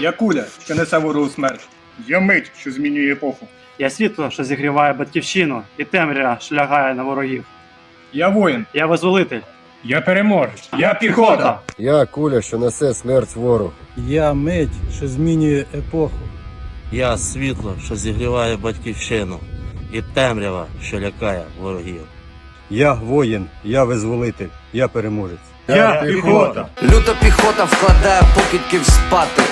Я куля, що несе ворогу смерть. Я мить, що змінює епоху. Я світло, що зігріває батьківщину, і темря шлягає на ворогів. Я воїн. Я визволитель. Я переможець. Я піхота. Я куля, що несе смерть ворогу. Я мить, що змінює епоху. Я світло, що зігріває батьківщину, і темрява, що лякає ворогів. Я воїн, я визволитель, я переможець. Я піхота. Люта піхота вкладає покидьків спати.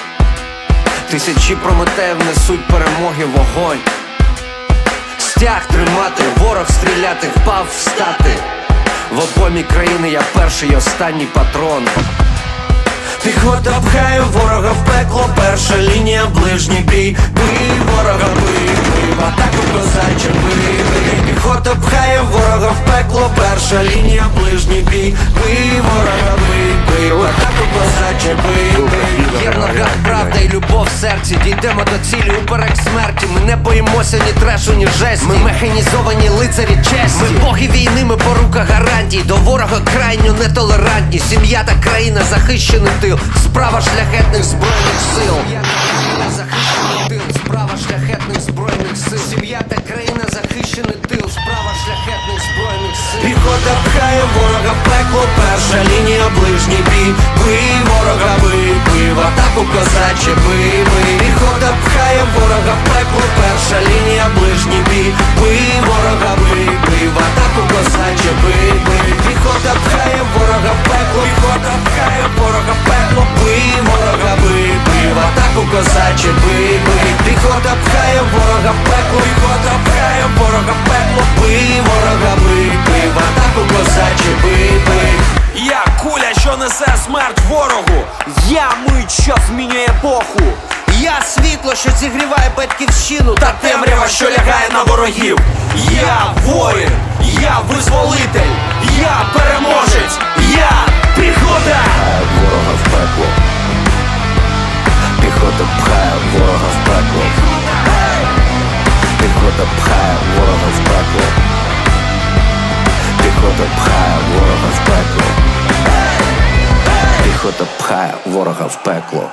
Тисячі прометеїв несуть перемоги вогонь. Стяг тримати, ворог стріляти, впав встати. В обомі країни я перший і останній патрон. Піхота пхає ворога в пекло, перша лінія, ближній бій, бий ворога, бий, бий, в атаку козаче, бий, бий. Піхота пхає ворога в пекло, перша лінія, ближній бій, бий ворога, бий, бий, в атаку козаче, бий, бий. Є в правда і любов в серці, дійдемо до цілі уперек смерті. Ми не боїмося ні трешу, ні жесті. Ми механізовані лицарі честі. Ми боги війни, ми порука гарантій. До ворога крайньо нетолерантні. Сім'я та країна захищений тил. Справа шляхетних збройних сил. Захищений тил, справа шляхетних збройних сил. Сім'я та країна захищений тил. Справа шляхетних збройних сил. Піхота пхає ворога пекло. Перша лінія, ближній бій. Бий ворога, бий, в козаче, несе смерть ворогу. Я мить, що змінює епоху. Я світло, що зігріває батьківщину Та темрява, що лягає на ворогів. Я воїн, я визволитель, я переможець, ворога та пхає ворога в пекло.